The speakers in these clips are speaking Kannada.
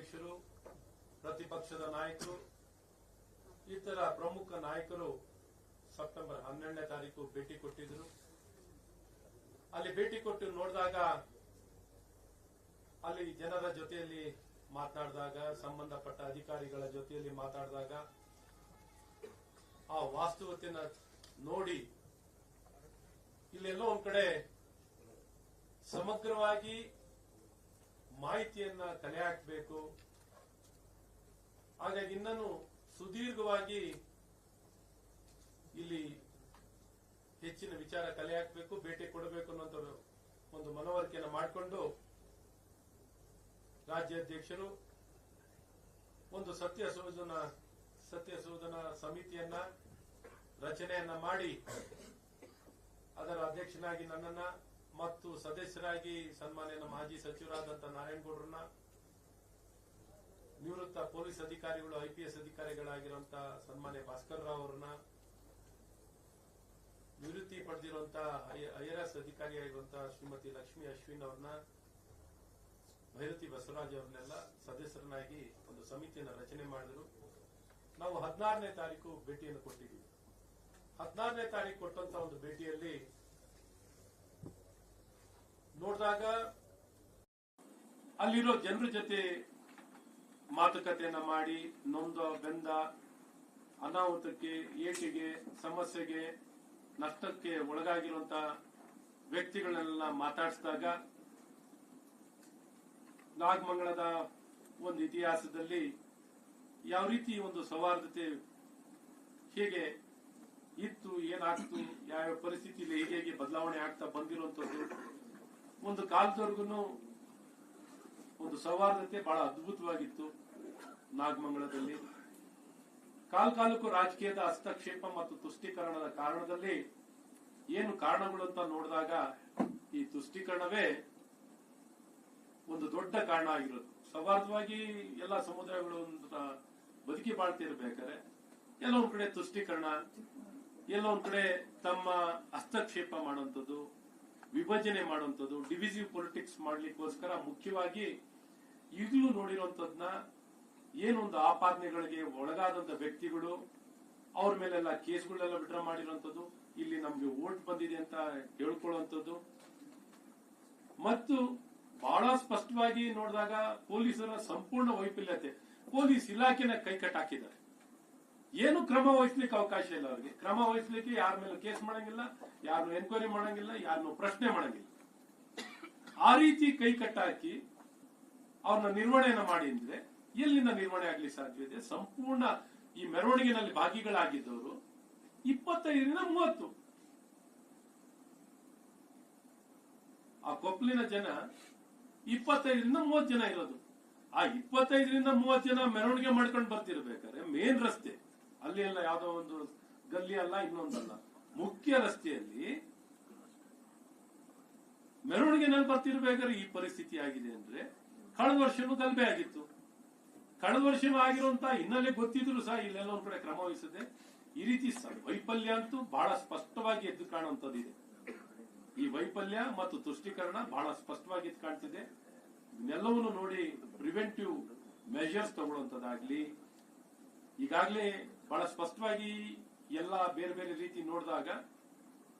ರಾಜ್ಯಾಧ್ಯಕ್ಷರು ಪ್ರತಿಪಕ್ಷದ ನಾಯಕರು, ಇತರ ಪ್ರಮುಖ ನಾಯಕರು ಸೆಪ್ಟೆಂಬರ್ ಹನ್ನೆರಡನೇ ತಾರೀಕು ಭೇಟಿ ಕೊಟ್ಟಿದ್ರು. ಅಲ್ಲಿ ಭೇಟಿ ಕೊಟ್ಟು ನೋಡಿದಾಗ ಅಲ್ಲಿ ಜನರ ಜೊತೆಯಲ್ಲಿ ಮಾತನಾಡಿದಾಗ ಸಂಬಂಧಪಟ್ಟ ಅಧಿಕಾರಿಗಳ ಜೊತೆಯಲ್ಲಿ ಮಾತಾಡಿದಾಗ ಆ ವಾಸ್ತವತೆಯನ್ನ ನೋಡಿ ಇಲ್ಲೆಲ್ಲೋ ಒಂದ್ ಕಡೆ ಸಮಗ್ರವಾಗಿ ಮಾಹಿತಿಯನ್ನ ಕಲೆ ಹಾಕಬೇಕು ಹಾಗಾಗಿ ಇನ್ನೂ ಸುದೀರ್ಘವಾಗಿ ಇಲ್ಲಿ ಹೆಚ್ಚಿನ ವಿಚಾರ ಕಲೆ ಹಾಕಬೇಕು ಭೇಟಿ ಕೊಡಬೇಕು ಅನ್ನುವಂತ ಒಂದು ಮನವರಿಕೆಯನ್ನು ಮಾಡಿಕೊಂಡು ರಾಜ್ಯಾಧ್ಯಕ್ಷರು ಒಂದು ಸತ್ಯ ಶೋಧನ ಸತ್ಯ ಸಮಿತಿಯನ್ನ ರಚನೆಯನ್ನ ಮಾಡಿ ಅದರ ಅಧ್ಯಕ್ಷನಾಗಿ ನನ್ನನ್ನ ಮತ್ತು ಸದಸ್ಯರಾಗಿ ಸನ್ಮಾನ್ಯ ಮಾಜಿ ಸಚಿವರಾದಂತ ನಾರಾಯಣಗೌಡರನ್ನ ನಿವೃತ್ತ ಪೊಲೀಸ್ ಅಧಿಕಾರಿಗಳು ಐಪಿಎಸ್ ಅಧಿಕಾರಿಗಳಾಗಿರುವಂತಹ ಸನ್ಮಾನ್ಯ ಭಾಸ್ಕರ್ ರಾವ್ ಅವರನ್ನ ನಿವೃತ್ತಿ ಪಡೆದಿರುವಂತಹ ಐಆರ್ಎಸ್ ಅಧಿಕಾರಿಯಾಗಿರುವಂತಹ ಶ್ರೀಮತಿ ಲಕ್ಷ್ಮಿ ಅಶ್ವಿನ್ ಅವ್ರನ್ನ, ಭೈರತಿ ಬಸವರಾಜ್ ಅವ್ರನ್ನೆಲ್ಲ ಸದಸ್ಯರನ್ನಾಗಿ ಒಂದು ಸಮಿತಿಯನ್ನು ರಚನೆ ಮಾಡಿದರು. ನಾವು ಹದಿನಾರನೇ ತಾರೀಕು ಭೇಟಿಯನ್ನು ಕೊಟ್ಟಿದ್ದೀವಿ. ಹದಿನಾರನೇ ತಾರೀಕು ಕೊಟ್ಟಂತ ಒಂದು ಭೇಟಿಯಲ್ಲಿ ನೋಡಿದಾಗ ಅಲ್ಲಿರೋ ಜನರ ಜೊತೆ ಮಾತುಕತೆಯನ್ನ ಮಾಡಿ, ನೊಂದ, ಬೆಂದ, ಅನಾಹುತಕ್ಕೆ, ಏಟಿಗೆ, ಸಮಸ್ಯೆಗೆ, ನಷ್ಟಕ್ಕೆ ಒಳಗಾಗಿರುವಂತ ವ್ಯಕ್ತಿಗಳನ್ನೆಲ್ಲ ಮಾತಾಡಿಸಿದಾಗ ನಾಗಮಂಗಳದ ಒಂದು ಇತಿಹಾಸದಲ್ಲಿ ಯಾವ ರೀತಿ ಒಂದು ಸೌಹಾರ್ದತೆ ಹೇಗೆ ಇತ್ತು, ಏನಾಗ್ತು, ಯಾವ ಪರಿಸ್ಥಿತಿಯಲ್ಲಿ ಹೇಗೆ ಹೇಗೆ ಬದಲಾವಣೆ ಆಗ್ತಾ ಬಂದಿರುವಂತದ್ದು ಒಂದು ಕಾಲದವರೆಗೂ ಒಂದು ಸೌಹಾರ್ದತೆ ಬಹಳ ಅದ್ಭುತವಾಗಿತ್ತು ನಾಗಮಂಗಲದಲ್ಲಿ. ಕಾಲ ಕಾಲಕ್ಕೂ ರಾಜಕೀಯದ ಹಸ್ತಕ್ಷೇಪ ಮತ್ತು ತುಷ್ಟೀಕರಣದ ಕಾರಣದಲ್ಲಿ ಏನು ಕಾರಣಗಳು ಅಂತ ನೋಡಿದಾಗ ಈ ತುಷ್ಟೀಕರಣವೇ ಒಂದು ದೊಡ್ಡ ಕಾರಣ ಆಗಿರೋದು. ಸೌಹಾರ್ದವಾಗಿ ಎಲ್ಲ ಸಮುದಾಯಗಳು ಬದುಕಿ ಬಾಳ್ತಿರ್ಬೇಕಾದ್ರೆ ಎಲ್ಲ ಒಂದ್ ಕಡೆ ತುಷ್ಟೀಕರಣ ಎಲ್ಲ ಒಂದ್ ಕಡೆ ತಮ್ಮ ಹಸ್ತಕ್ಷೇಪ ಮಾಡುವಂಥದ್ದು ವಿಭಜನೆ ಮಾಡುವಂಥದ್ದು ಡಿವಿಸಿವ್ ಪೊಲಿಟಿಕ್ಸ್ ಮಾಡ್ಲಿಕ್ಕೋಸ್ಕರ ಮುಖ್ಯವಾಗಿ ಈಗಲೂ ನೋಡಿರುವಂತದ್ನ ಏನೊಂದು ಆಪಾದನೆಗಳಿಗೆ ಒಳಗಾದಂತ ವ್ಯಕ್ತಿಗಳು, ಅವ್ರ ಮೇಲೆಲ್ಲ ಕೇಸ್ಗಳನ್ನೆಲ್ಲ ವಿಡ್ರಾ ಮಾಡಿರುವಂತದ್ದು ಇಲ್ಲಿ ನಮ್ಗೆ ವೋಟ್ ಬಂದಿದೆ ಅಂತ ಹೇಳ್ಕೊಳ್ಳುವಂಥದ್ದು. ಮತ್ತು ಬಹಳ ಸ್ಪಷ್ಟವಾಗಿ ನೋಡಿದಾಗ ಪೊಲೀಸರ ಸಂಪೂರ್ಣ ವೈಫಲ್ಯತೆ, ಪೊಲೀಸ್ ಇಲಾಖೆನ ಕೈಕಟ್ಟಾಕಿದ್ದಾರೆ. ಏನು ಕ್ರಮ ವಹಿಸ್ಲಿಕ್ಕೆ ಅವಕಾಶ ಇಲ್ಲ ಅವ್ರಿಗೆ. ಕ್ರಮ ವಹಿಸ್ಲಿಕ್ಕೆ ಯಾರ ಮೇಲೆ ಕೇಸ್ ಮಾಡಂಗಿಲ್ಲ, ಯಾರನ್ನು ಎನ್ಕ್ವೈರಿ ಮಾಡಂಗಿಲ್ಲ, ಯಾರನ್ನು ಪ್ರಶ್ನೆ ಮಾಡಂಗಿಲ್ಲ. ಆ ರೀತಿ ಕೈ ಕಟ್ಟಾಕಿ ಅವ್ರನ್ನ ನಿರ್ವಹಣೆಯನ್ನ ಮಾಡಿ ಅಂದ್ರೆ ಎಲ್ಲಿಂದ ನಿರ್ವಹಣೆ ಆಗ್ಲಿ ಸಾಧ್ಯ ಇದೆ? ಸಂಪೂರ್ಣ ಈ ಮೆರವಣಿಗೆನಲ್ಲಿ ಭಾಗಿಗಳಾಗಿದ್ದವರು ಇಪ್ಪತ್ತೈದರಿಂದ ಮೂವತ್ತು. ಆ ಕೊಪ್ಪಲಿನ ಜನ ಇಪ್ಪತ್ತೈದರಿಂದ ಮೂವತ್ತು ಜನ ಇರೋದು. ಆ ಇಪ್ಪತ್ತೈದರಿಂದ ಮೂವತ್ತು ಜನ ಮೆರವಣಿಗೆ ಮಾಡ್ಕೊಂಡು ಬರ್ತಿರ್ಬೇಕಾದ್ರೆ ಮೇನ್ ರಸ್ತೆ. ಅಲ್ಲಿ ಎಲ್ಲ ಯಾವ್ದೋ ಒಂದು ಗಲ್ಲಿ ಅಲ್ಲ, ಇನ್ನೊಂದಲ್ಲ. ಮುಖ್ಯ ರಸ್ತೆಯಲ್ಲಿ ಮೆರವಣಿಗೆನಲ್ಲಿ ಬರ್ತಿರ್ಬೇಕಾದ್ರೆ ಈ ಪರಿಸ್ಥಿತಿ ಆಗಿದೆ ಅಂದ್ರೆ ಕಳೆದ ವರ್ಷನೂ ಗಲ್ಬೆ ಆಗಿತ್ತು. ಕಳೆದ ವರ್ಷನೂ ಆಗಿರುವಂತ ಹಿನ್ನೆಲೆ ಗೊತ್ತಿದ್ರು ಸಹ ಇಲ್ಲೆಲ್ಲ ಒಂದ್ ಕಡೆ ಕ್ರಮ ವಹಿಸದೆ. ಈ ರೀತಿ ವೈಫಲ್ಯ ಅಂತೂ ಬಹಳ ಸ್ಪಷ್ಟವಾಗಿ ಎದ್ದು ಕಾಣುವಂತದ್ದಿದೆ ಈ ವೈಫಲ್ಯ ಮತ್ತು ತುಷ್ಟೀಕರಣ ಬಹಳ ಸ್ಪಷ್ಟವಾಗಿ ಎದ್ದು ಕಾಣ್ತಿದೆ. ಇದನ್ನೆಲ್ಲವನ್ನು ನೋಡಿ ಪ್ರಿವೆಂಟಿವ್ ಮೆಷರ್ಸ್ ತಗೊಳ್ಳುವಂತದ್ದಾಗ್ಲಿ ಈಗಾಗಲೇ ಬಹಳ ಸ್ಪಷ್ಟವಾಗಿ ಎಲ್ಲ ಬೇರೆ ಬೇರೆ ರೀತಿ ನೋಡಿದಾಗ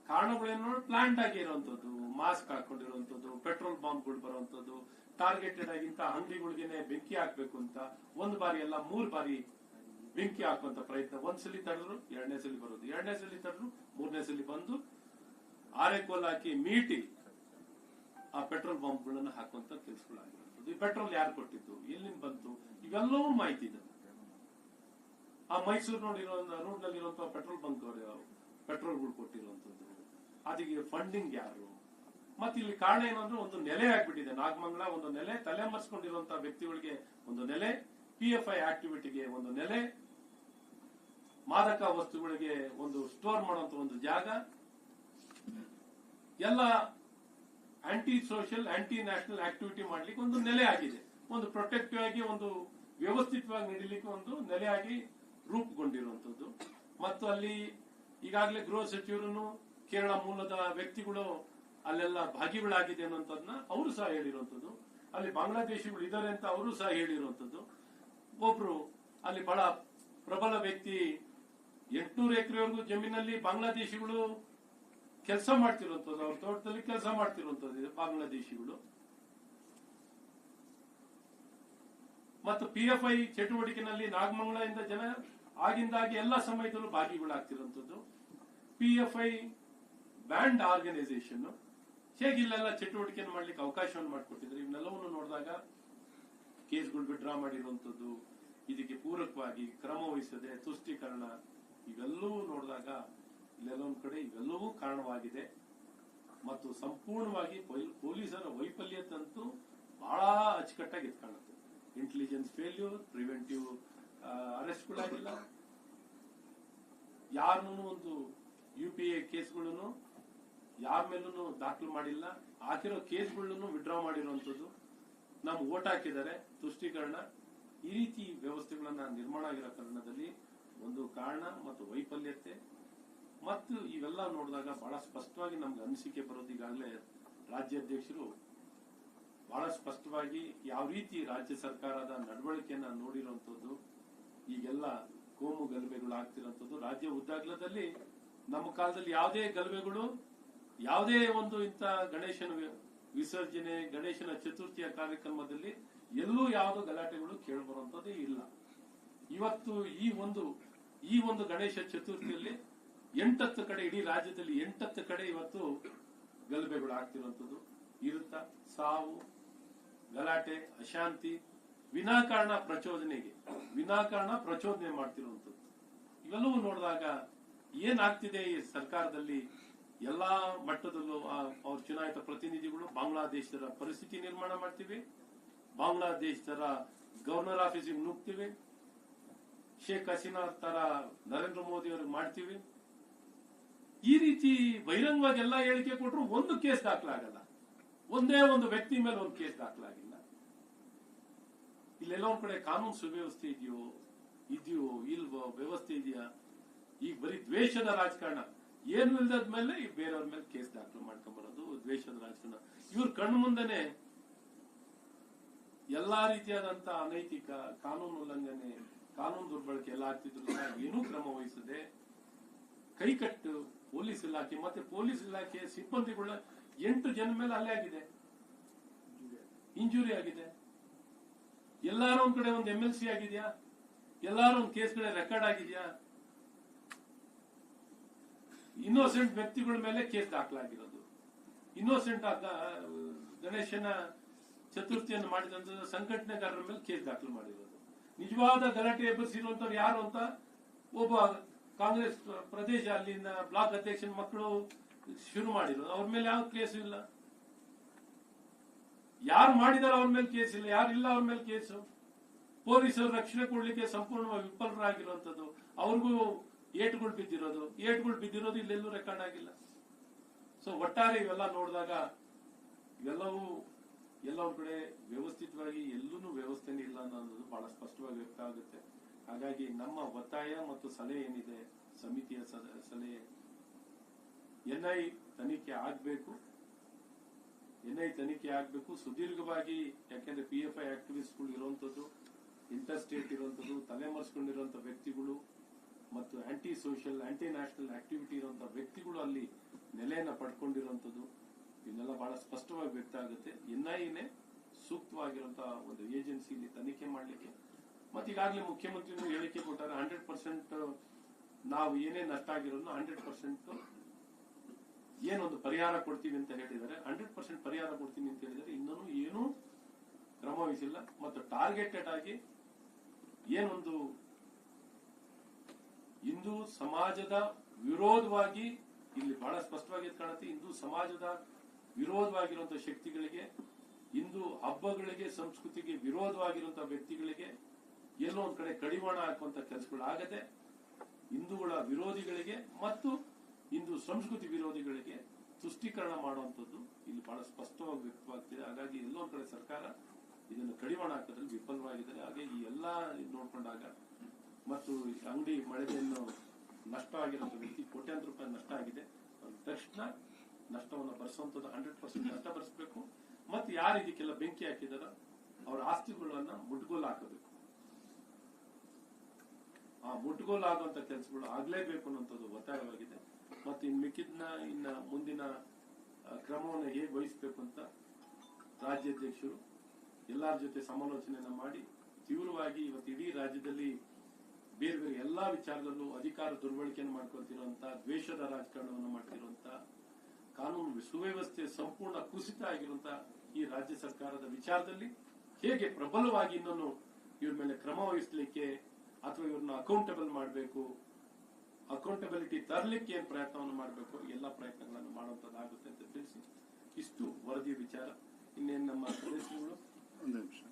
ಕಾರಣಗಳೇನು ಪ್ಲಾಂಟ್ ಆಗಿ ಇರುವಂತದ್ದು ಮಾಸ್ಕ್ ಹಾಕೊಂಡಿರುವಂತದ್ದು ಪೆಟ್ರೋಲ್ ಬಾಂಬ್ಗಳು ಬರುವಂತದ್ದು ಟಾರ್ಗೆಟೆಡ್ ಆಗಿಂತ ಅಂಗಡಿಗಳಿಗೆನೆ ಬೆಂಕಿ ಹಾಕ್ಬೇಕು ಅಂತ ಒಂದು ಬಾರಿ ಎಲ್ಲ ಮೂರು ಬಾರಿ ಬೆಂಕಿ ಹಾಕುವಂತ ಪ್ರಯತ್ನ. ಒಂದ್ಸಲಿ ತಡೆದ್ರು, ಎರಡನೇ ಸಲ ಬರೋದು. ಎರಡನೇ ಸಲ ತಡರು ಮೂರನೇ ಸಲ ಬಂದು ಆರೆಕೋಲ್ ಹಾಕಿ ಮೀಟಿ ಆ ಪೆಟ್ರೋಲ್ ಬಾಂಬ್ಗಳನ್ನು ಹಾಕುವಂತ ಕೆಲಸಗಳಾಗಿರುತ್ತದೆ ಈ ಪೆಟ್ರೋಲ್ ಯಾರು ಕೊಟ್ಟಿದ್ದು, ಎಲ್ಲಿಂದ ಬಂತು, ಇವೆಲ್ಲವೂ ಮಾಹಿತಿ ಇದೆ. ಆ ಮೈಸೂರು ನೋಡಿರೋ ರೋಡ್ ನಲ್ಲಿರುವಂತಹ ಪೆಟ್ರೋಲ್ ಬಂಕ್ ಪೆಟ್ರೋಲ್ಗಳು ಕೊಟ್ಟಿರುವಂತದ್ದು. ಅದಕ್ಕೆ ಫಂಡಿಂಗ್ ಯಾರು? ಮತ್ತೆ ಇಲ್ಲಿ ಕಾರಣ ಏನಂದ್ರೆ ಒಂದು ನೆಲೆ ಆಗ್ಬಿಟ್ಟಿದೆ. ನಾಗಮಂಗಲ ಒಂದು ನೆಲೆ, ತಲೆಮರೆಸ್ಕೊಂಡಿರುವಂತಹ ವ್ಯಕ್ತಿಗಳಿಗೆ ಒಂದು ನೆಲೆ ಪಿ ಎಫ್ ಐ ಆಕ್ಟಿವಿಟಿಗೆ ಒಂದು ನೆಲೆ, ಮಾದಕ ವಸ್ತುಗಳಿಗೆ ಒಂದು ಸ್ಟೋರ್ ಮಾಡುವಂತ ಒಂದು ಜಾಗ. ಎಲ್ಲ anti social anti national activity ಮಾಡ್ಲಿಕ್ಕೆ ಒಂದು ನೆಲೆ ಆಗಿದೆ. ಒಂದು ಪ್ರೊಟೆಕ್ಟಿವ್ ಆಗಿ, ಒಂದು ವ್ಯವಸ್ಥಿತವಾಗಿ ನಡೀಲಿಕ್ಕೆ ಒಂದು ನೆಲೆಯಾಗಿ ರೂಪುಗೊಂಡಿರುವಂತದ್ದು. ಮತ್ತು ಅಲ್ಲಿ ಈಗಾಗಲೇ ಗೃಹ ಸಚಿವರನ್ನು ಕೇರಳ ಮೂಲದ ವ್ಯಕ್ತಿಗಳು ಅಲ್ಲೆಲ್ಲ ಭಾಗಿಗಳಾಗಿದೆ ಅನ್ನೋದನ್ನ ಅವರು ಸಹ ಹೇಳಿರುವಂತದ್ದು ಅಲ್ಲಿ ಬಾಂಗ್ಲಾದೇಶಿಗಳು ಇದ್ದಾರೆ ಅಂತ ಅವರು ಸಹ ಹೇಳಿರುವಂತದ್ದು ಒಬ್ರು ಅಲ್ಲಿ ಬಹಳ ಪ್ರಬಲ ವ್ಯಕ್ತಿ ಎಂಟುನೂರು ಎಕರೆವರೆಗೂ ಜಮೀನಲ್ಲಿ ಬಾಂಗ್ಲಾದೇಶಿಗಳು ಕೆಲಸ ಮಾಡ್ತಿರುವಂತದ್ದು ಅವ್ರ ತೋಟದಲ್ಲಿ ಕೆಲಸ ಮಾಡ್ತಿರುವಂತದ್ದು ಇದೆ ಬಾಂಗ್ಲಾದೇಶಿಗಳು. ಮತ್ತು ಪಿ ಎಫ್ ಐ ಚಟುವಟಿಕೆನಲ್ಲಿ ನಾಗಮಂಗಲದಿಂದ ಜನ ಆಗಿಂದಾಗಿ ಎಲ್ಲ ಸಮಯದಲ್ಲೂ ಭಾಗಿಗಳಾಗ್ತಿರುವಂತದ್ದು P F I banned organisation. ಹೇಗೆ ಇಲ್ಲೆಲ್ಲ ಚಟುವಟಿಕೆಯನ್ನು ಮಾಡ್ಲಿಕ್ಕೆ ಅವಕಾಶವನ್ನು ಮಾಡಿಕೊಟ್ಟಿದ್ರು ಇವನ್ನೆಲ್ಲವನ್ನು ನೋಡಿದಾಗ ಕೇಸ್ಗಳು ವಿಡ್ರಾ ಮಾಡಿರುವಂತದ್ದು ಇದಕ್ಕೆ ಪೂರಕವಾಗಿ ಕ್ರಮ ವಹಿಸದೆ ತುಷ್ಟೀಕರಣ, ಇವೆಲ್ಲವೂ ನೋಡಿದಾಗ ಇಲ್ಲೆಲ್ಲೊಂದು ಕಡೆ ಇವೆಲ್ಲವೂ ಕಾರಣವಾಗಿದೆ. ಮತ್ತು ಸಂಪೂರ್ಣವಾಗಿ ಪೊಲ್- ಪೊಲೀಸರ ವೈಫಲ್ಯತಂತೂ ಬಹಳ ಅಚ್ಚುಕಟ್ಟಾಗಿ ಎತ್ಕೊಳ್ಳುತ್ತೆ ಇಂಟೆಲಿಜೆನ್ಸ್ ಫೇಲ್ಯೂರ್ ಪ್ರಿವೆಂಟಿವ್ ಅರೆಸ್ಟ್ಗಳಾಗಿಲ್ಲ ಯಾರನ್ನೂ ಒಂದು ಯು ಪಿ ಎ ಕೇಸ್ಗಳನ್ನು ಯಾರ ಮೇಲೂ ದಾಖಲು ಮಾಡಿಲ್ಲ. ಹಾಕಿರೋ ಕೇಸ್ಗಳನ್ನು ವಿಡ್ರಾ ಮಾಡಿರುವಂತದ್ದು ನಮ್ಗೆ ಓಟ್ ಹಾಕಿದ್ದಾರೆ. ತುಷ್ಟೀಕರಣ. ಈ ರೀತಿ ವ್ಯವಸ್ಥೆಗಳನ್ನ ನಿರ್ಮಾಣ ಆಗಿರೋ ಕಾರಣದಲ್ಲಿ ಒಂದು ಕಾರಣ ಮತ್ತು ವೈಫಲ್ಯತೆ. ಮತ್ತು ಇವೆಲ್ಲ ನೋಡಿದಾಗ ಬಹಳ ಸ್ಪಷ್ಟವಾಗಿ ನಮ್ಗೆ ಅನಿಸಿಕೆ ಬರೋದು ಈಗಾಗಲೇ ರಾಜ್ಯಾಧ್ಯಕ್ಷರು ಬಹಳ ಸ್ಪಷ್ಟವಾಗಿ ಯಾವ ರೀತಿ ರಾಜ್ಯ ಸರ್ಕಾರದ ನಡವಳಿಕೆಯನ್ನ ನೋಡಿರುವಂತದ್ದು ಈಗೆಲ್ಲ ಕೋಮು ಗಲಭೆಗಳು ಆಗ್ತಿರೋಂಥದ್ದು ರಾಜ್ಯ ಉದ್ದಾಗ್ಲದಲ್ಲಿ ನಮ್ಮ ಕಾಲದಲ್ಲಿ ಯಾವುದೇ ಗಲಭೆಗಳು, ಯಾವುದೇ ಒಂದು ಇಂಥ ಗಣೇಶನ ವಿಸರ್ಜನೆ, ಗಣೇಶನ ಚತುರ್ಥಿಯ ಕಾರ್ಯಕ್ರಮದಲ್ಲಿ ಎಲ್ಲೂ ಯಾವುದೋ ಗಲಾಟೆಗಳು ಕೇಳಬರುವಂಥದ್ದೇ ಇಲ್ಲ. ಇವತ್ತು ಈ ಒಂದು ಈ ಒಂದು ಗಣೇಶ ಚತುರ್ಥಿಯಲ್ಲಿ ಎಂಟತ್ತು ಕಡೆ, ಇಡೀ ರಾಜ್ಯದಲ್ಲಿ ಎಂಟತ್ತು ಕಡೆ ಇವತ್ತು ಗಲಭೆಗಳು ಆಗ್ತಿರುವಂತದ್ದು ಇರುತ್ತ ಸಾವು, ಗಲಾಟೆ, ಅಶಾಂತಿ ವಿನಾಕಾರಣ ಪ್ರಚೋದನೆಗೆ, ವಿನಾಕಾರಣ ಪ್ರಚೋದನೆ ಮಾಡ್ತಿರುವಂತದ್ದು ಇವೆಲ್ಲವೂ ನೋಡಿದಾಗ ಏನಾಗ್ತಿದೆ ಈ ಸರ್ಕಾರದಲ್ಲಿ? ಎಲ್ಲಾ ಮಟ್ಟದಲ್ಲೂ ಅವ್ರ ಚುನಾಯಿತ ಪ್ರತಿನಿಧಿಗಳು ಬಾಂಗ್ಲಾದೇಶದ ಪರಿಸ್ಥಿತಿ ನಿರ್ಮಾಣ ಮಾಡ್ತೀವಿ. ಬಾಂಗ್ಲಾದೇಶದ ಗವರ್ನರ್ ಆಫೀಸಿಗೆ ನುಗ್ತೀವಿ. ಶೇಖ್ ಹಸೀನಾ ತರ ನರೇಂದ್ರ ಮೋದಿ ಅವ್ರಿಗೆ ಮಾಡ್ತೀವಿ. ಈ ರೀತಿ ಬಹಿರಂಗವಾಗಿ ಎಲ್ಲ ಹೇಳಿಕೆ ಕೊಟ್ಟರು ಒಂದು ಕೇಸ್ ದಾಖಲಾಗಲ್ಲ. ಒಂದೇ ಒಂದು ವ್ಯಕ್ತಿ ಮೇಲೆ ಒಂದು ಕೇಸ್ ದಾಖಲಾಗಿಲ್ಲ ಇಲ್ಲೆಲ್ಲ ಕಡೆ ಕಾನೂನು ಸುವ್ಯವಸ್ಥೆ ಇದೆಯೋ ಇದೆಯೋ, ಇಲ್ವೋ, ವ್ಯವಸ್ಥೆ ಇದೆಯಾ? ಈಗ ಬರೀ ದ್ವೇಷದ ರಾಜಕಾರಣ. ಏನು ಇಲ್ದಾದ ಮೇಲೆ ಈ ಬೇರೆಯವ್ರ ಮೇಲೆ ಕೇಸ್ ದಾಖಲು ಮಾಡ್ಕೊಂಡ್ಬರೋದು ದ್ವೇಷದ ರಾಜಕಾರಣ. ಇವ್ರ ಕಣ್ಣು ಮುಂದೆನೆ ಎಲ್ಲಾ ರೀತಿಯಾದಂತ ಅನೈತಿಕ ಕಾನೂನು ಉಲ್ಲಂಘನೆ, ಕಾನೂನು ದುರ್ಬಳಕೆ ಎಲ್ಲ ಆಗ್ತಿದ್ರು ಏನೂ ಕ್ರಮ ವಹಿಸದೆ ಕೈಕಟ್ಟು ಪೊಲೀಸ್ ಇಲಾಖೆ, ಮತ್ತೆ ಪೊಲೀಸ್ ಇಲಾಖೆ ಸಿಬ್ಬಂದಿಗಳ ಎಂಟು ಜನ ಮೇಲೆ ಅಲ್ಲೇ ಆಗಿದೆ. ಇಂಜುರಿ ಆಗಿದೆ. ಎಲ್ಲಾರು ಒಂದ್ ಕಡೆ ಒಂದು ಎಂ ಎಲ್ ಸಿ ಆಗಿದ್ಯಾ? ಎಲ್ಲಾರು ಒಂದ್ ಕೇಸ್ ಕಡೆ ರೆಕಾರ್ಡ್ ಆಗಿದ್ಯಾ? ಇನ್ನೋಸೆಂಟ್ ವ್ಯಕ್ತಿಗಳ ಮೇಲೆ ಕೇಸ್ ದಾಖಲಾಗಿರೋದು. ಇನ್ನೋಸೆಂಟ್ ಆದ ಗಣೇಶನ ಚತುರ್ಥಿಯನ್ನು ಮಾಡಿದಂತ ಸಂಘಟನೆಗಾರರ ಮೇಲೆ ಕೇಸ್ ದಾಖಲು ಮಾಡಿರೋದು. ನಿಜವಾದ ಗಲಾಟೆ ಎಬ್ಬರಿಸಿರುವಂತವ್ರು ಯಾರು ಅಂತ ಒಬ್ಬ ಕಾಂಗ್ರೆಸ್ ಪ್ರದೇಶ ಅಲ್ಲಿನ ಬ್ಲಾಕ್ ಅಧ್ಯಕ್ಷನ ಮಕ್ಕಳು ಶುರು ಮಾಡಿರೋದು. ಅವ್ರ ಮೇಲೆ ಯಾವ ಕೇಸು ಇಲ್ಲ. ಯಾರು ಮಾಡಿದಾರ ಅವ್ರ ಮೇಲೆ ಕೇಸ್ ಇಲ್ಲ, ಯಾರು ಇಲ್ಲ ಅವ್ರ ಮೇಲೆ ಕೇಸು? ಪೊಲೀಸರು ರಕ್ಷಣೆ ಕೊಡ್ಲಿಕ್ಕೆ ಸಂಪೂರ್ಣವಾಗಿ ವಿಫಲರಾಗಿರುವಂತದ್ದು ಅವ್ರಿಗೂ ಏಟುಗಳು ಬಿದ್ದಿರೋದು. ಏಟುಗಳು ಬಿದ್ದಿರೋದು ಇಲ್ಲೆಲ್ಲೂ ರೆಕಾರ್ಡ್ ಆಗಿಲ್ಲ. ಸೊ ಒಟ್ಟಾರೆ ಇವೆಲ್ಲ ನೋಡಿದಾಗ ಇವೆಲ್ಲವೂ ಎಲ್ಲ ಒಂದ್ ಕಡೆ ವ್ಯವಸ್ಥಿತವಾಗಿ ಎಲ್ಲೂ ವ್ಯವಸ್ಥೆನೇ ಇಲ್ಲ ಅನ್ನೋದು ಬಹಳ ಸ್ಪಷ್ಟವಾಗಿ ವ್ಯಕ್ತ ಆಗುತ್ತೆ. ಹಾಗಾಗಿ ನಮ್ಮ ಒತ್ತಾಯ ಮತ್ತು ಸಲಹೆ ಏನಿದೆ, ಸಮಿತಿಯ ಸಲ- ಸಲಹೆ ಎನ್ಐ ತನಿಖೆ ಆಗ್ಬೇಕು. ಎನ್ಐ ತನಿಖೆ ಆಗಬೇಕು. ಸುದೀರ್ಘವಾಗಿ, ಯಾಕೆಂದ್ರೆ ಪಿ ಎಫ್ ಐ ಆಕ್ಟಿವಿಸ್ಟ್ಗಳು ಇರುವಂತದ್ದು ಇಂಟರ್ ಸ್ಟೇಟ್ ಇರುವಂತದ್ದು ತಲೆಮರೆಸ್ಕೊಂಡಿರುವಂತ ವ್ಯಕ್ತಿಗಳು ಮತ್ತು anti social anti national activity ಇರುವಂತಹ ವ್ಯಕ್ತಿಗಳು ಅಲ್ಲಿ ನೆಲೆಯನ್ನು ಪಡ್ಕೊಂಡಿರುವಂತದ್ದು ಇದನ್ನೆಲ್ಲ ಬಹಳ ಸ್ಪಷ್ಟವಾಗಿ ವ್ಯಕ್ತ ಆಗುತ್ತೆ. ಎನ್ಐಎನೇ ಸೂಕ್ತವಾಗಿರುವಂತಹ ಒಂದು ಏಜೆನ್ಸಿ ಇಲ್ಲಿ ತನಿಖೆ ಮಾಡಲಿಕ್ಕೆ. ಮತ್ತೆ ಈಗಾಗಲೇ ಮುಖ್ಯಮಂತ್ರಿಗಳು ಹೇಳಿಕೆ ಕೊಟ್ಟಾರೆ ಹಂಡ್ರೆಡ್ ಪರ್ಸೆಂಟ್ ನಾವು ಏನೇ ನಷ್ಟ ಆಗಿರೋದು ಹಂಡ್ರೆಡ್ ಪರ್ಸೆಂಟ್ ಏನೊಂದು ಪರಿಹಾರ ಕೊಡ್ತೀವಿ ಅಂತ ಹೇಳಿದರೆ ಹಂಡ್ರೆಡ್ ಪರ್ಸೆಂಟ್ ಪರಿಹಾರ ಕೊಡ್ತೀನಿ ಅಂತ ಹೇಳಿದರೆ ಇನ್ನೂ ಏನೂ ಕ್ರಮ ವಹಿಸಿಲ್ಲ ಮತ್ತು ಟಾರ್ಗೆಟೆಡ್ ಆಗಿ ಏನೊಂದು ಹಿಂದೂ ಸಮಾಜದ ವಿರೋಧವಾಗಿ ಇಲ್ಲಿ ಬಹಳ ಸ್ಪಷ್ಟವಾಗಿ ಕಾಣುತ್ತೆ. ಹಿಂದೂ ಸಮಾಜದ ವಿರೋಧವಾಗಿರುವಂತಹ ಶಕ್ತಿಗಳಿಗೆ, ಹಿಂದೂ ಹಬ್ಬಗಳಿಗೆ, ಸಂಸ್ಕೃತಿಗೆ ವಿರೋಧವಾಗಿರುವಂತಹ ವ್ಯಕ್ತಿಗಳಿಗೆ ಎಲ್ಲೋ ಒಂದ್ ಕಡೆ ಕಡಿವಾಣ ಹಾಕುವಂತ ಕೆಲಸಗಳು ಆಗದೆ ಹಿಂದೂಗಳ ವಿರೋಧಿಗಳಿಗೆ ಮತ್ತು ಹಿಂದೂ ಸಂಸ್ಕೃತಿ ವಿರೋಧಿಗಳಿಗೆ ತುಷ್ಟೀಕರಣ ಮಾಡುವಂಥದ್ದು ಇಲ್ಲಿ ಬಹಳ ಸ್ಪಷ್ಟವಾಗಿ ವ್ಯಕ್ತವಾಗ್ತಿದೆ. ಹಾಗಾಗಿ ಎಲ್ಲೋ ಒಂದ್ ಕಡೆ ಸರ್ಕಾರ ಇದನ್ನು ಕಡಿವಾಣ ಹಾಕೋದ್ರಲ್ಲಿ ವಿಫಲವಾಗಿದ್ದಾರೆ. ಹಾಗೆ ಈ ಎಲ್ಲಾ ಇದ್ ನೋಡ್ಕೊಂಡಾಗ ಮತ್ತು ಅಂಗಡಿ ಮಳೆಯನ್ನು ನಷ್ಟ ಆಗಿರುವಂತಹ ವ್ಯಕ್ತಿ ಕೋಟ್ಯಾಂತರ ರೂಪಾಯಿ ನಷ್ಟ ಆಗಿದೆ. ತಕ್ಷಣ ನಷ್ಟವನ್ನು ಭರಿಸುವಂತದ್ದು ಹಂಡ್ರೆಡ್ ಪರ್ಸೆಂಟ್ ನಷ್ಟ ಭರಿಸಬೇಕು ಮತ್ತೆ ಯಾರು ಇದಕ್ಕೆಲ್ಲ ಬೆಂಕಿ ಹಾಕಿದಾರ ಅವರ ಆಸ್ತಿಗಳನ್ನ ಮುಟ್ಗೋಲು ಹಾಕಬೇಕು. ಆ ಮುಟ್ಗೋಲು ಆಗುವಂತ ಕೆಲಸಗಳು ಆಗ್ಲೇಬೇಕು ಅನ್ನೋಂಥದ್ದು ಒತ್ತಾಯವಾಗಿದೆ. ಮತ್ತೆ ಇನ್ ಮಿಕ್ಕಿದ್ನ ಇನ್ನ ಮುಂದಿನ ಕ್ರಮವನ್ನು ಹೇಗೆ ವಹಿಸಬೇಕು ಅಂತ ರಾಜ್ಯಾಧ್ಯಕ್ಷರು ಎಲ್ಲರ ಜೊತೆ ಸಮಾಲೋಚನೆಯನ್ನ ಮಾಡಿ ತೀವ್ರವಾಗಿ ಇವತ್ತು ಇಡೀ ರಾಜ್ಯದಲ್ಲಿ ಬೇರೆ ಬೇರೆ ಎಲ್ಲಾ ವಿಚಾರದಲ್ಲೂ ಅಧಿಕಾರ ದುರ್ಬಳಕೆಯನ್ನು ಮಾಡ್ಕೊಳ್ತಿರುವಂತ, ದ್ವೇಷದ ರಾಜಕಾರಣವನ್ನು ಮಾಡ್ತಿರುವಂತ, ಕಾನೂನು ಸುವ್ಯವಸ್ಥೆ ಸಂಪೂರ್ಣ ಕುಸಿತ ಆಗಿರುವಂತ ಈ ರಾಜ್ಯ ಸರ್ಕಾರದ ವಿಚಾರದಲ್ಲಿ ಹೇಗೆ ಪ್ರಬಲವಾಗಿ ಇನ್ನೊಂದು ಇವ್ರ ಮೇಲೆ ಕ್ರಮ ವಹಿಸಲಿಕ್ಕೆ ಅಥವಾ ಇವ್ರನ್ನ ಅಕೌಂಟಬಲ್ ಮಾಡಬೇಕು ಅಕೌಂಟಬಿಲಿಟಿ ತರಲಿಕ್ಕೆ ಏನ್ ಪ್ರಯತ್ನವನ್ನು ಮಾಡಬೇಕು? ಎಲ್ಲ ಪ್ರಯತ್ನಗಳನ್ನು ಮಾಡುವಂತದ್ದಾಗುತ್ತೆ ಅಂತ ತಿಳಿಸಿ. ಇಷ್ಟು ವರದಿ ವಿಚಾರ. ಇನ್ನೇನು ನಮ್ಮ ಸದಸ್ಯರುಗಳು ಒಂದು ನಿಮಿಷ.